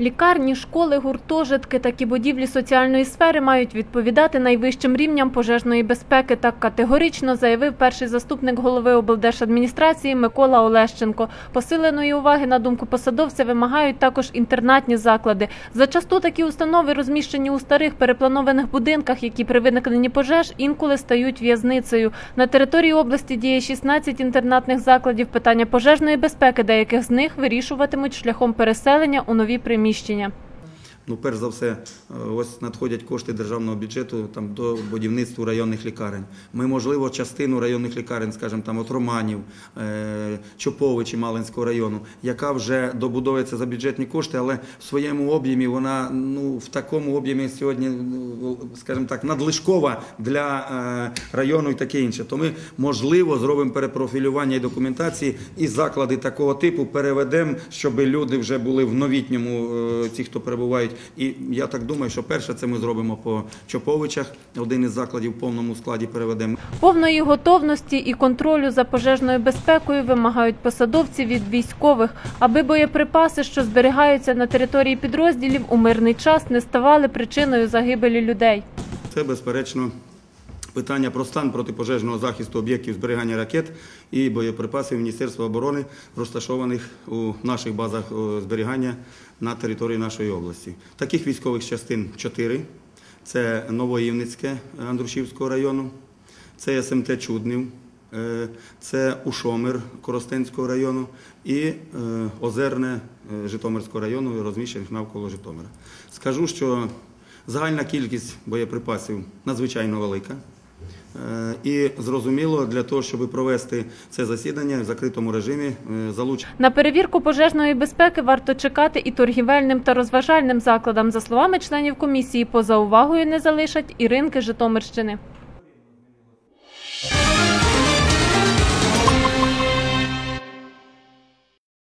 Лікарні, школи, гуртожитки, такі будівлі соціальної сфери мають відповідати найвищим рівням пожежної безпеки. Так категорично заявив перший заступник голови облдержадміністрації Микола Олещенко. Посиленої уваги, на думку посадовця, вимагають також інтернатні заклади. Зачасту такі установи розміщені у старих перепланованих будинках, які при виникненні пожеж інколи стають в'язницею. На території області діє 16 інтернатних закладів. Питання пожежної безпеки деяких з них вирішуватимуть шляхом переселення у нові приміщення. приміщення. Ну, перш за все, е, ось надходять кошти державного бюджету там, до будівництва районних лікарень. Ми, можливо, частину районних лікарень, скажімо, там, от Романів, е, Чоповичі Малинського району, яка вже добудовується за бюджетні кошти, але в своєму об'ємі вона ну, в такому об'ємі сьогодні, ну, скажімо так, надлишкова для е, району і таке інше. То ми, можливо, зробимо перепрофілювання і документації і заклади такого типу переведемо, щоб люди вже були в новітньому, ті, хто перебувають. І я так думаю, що перше це ми зробимо по Чоповичах. Один із закладів в повному складі переведемо. Повної готовності і контролю за пожежною безпекою вимагають посадовці від військових, аби боєприпаси, що зберігаються на території підрозділів, у мирний час не ставали причиною загибелі людей. Це, безперечно, питання про стан протипожежного захисту об'єктів зберігання ракет і боєприпасів Міністерства оборони, розташованих у наших базах зберігання на території нашої області. Таких військових частин чотири. Це Новоївницьке Андрушівського району, це СМТ Чуднів, е, це Ушомир Коростенського району і е, Озерне е, Житомирського району, розміщених навколо Житомира. Скажу, що загальна кількість боєприпасів надзвичайно велика. Е, І зрозуміло, для того, щоб провести це засідання в закритому режимі, е, залучено На перевірку пожежної безпеки варто чекати і торгівельним та розважальним закладам. За словами членів комісії, поза увагою не залишать і ринки Житомирщини.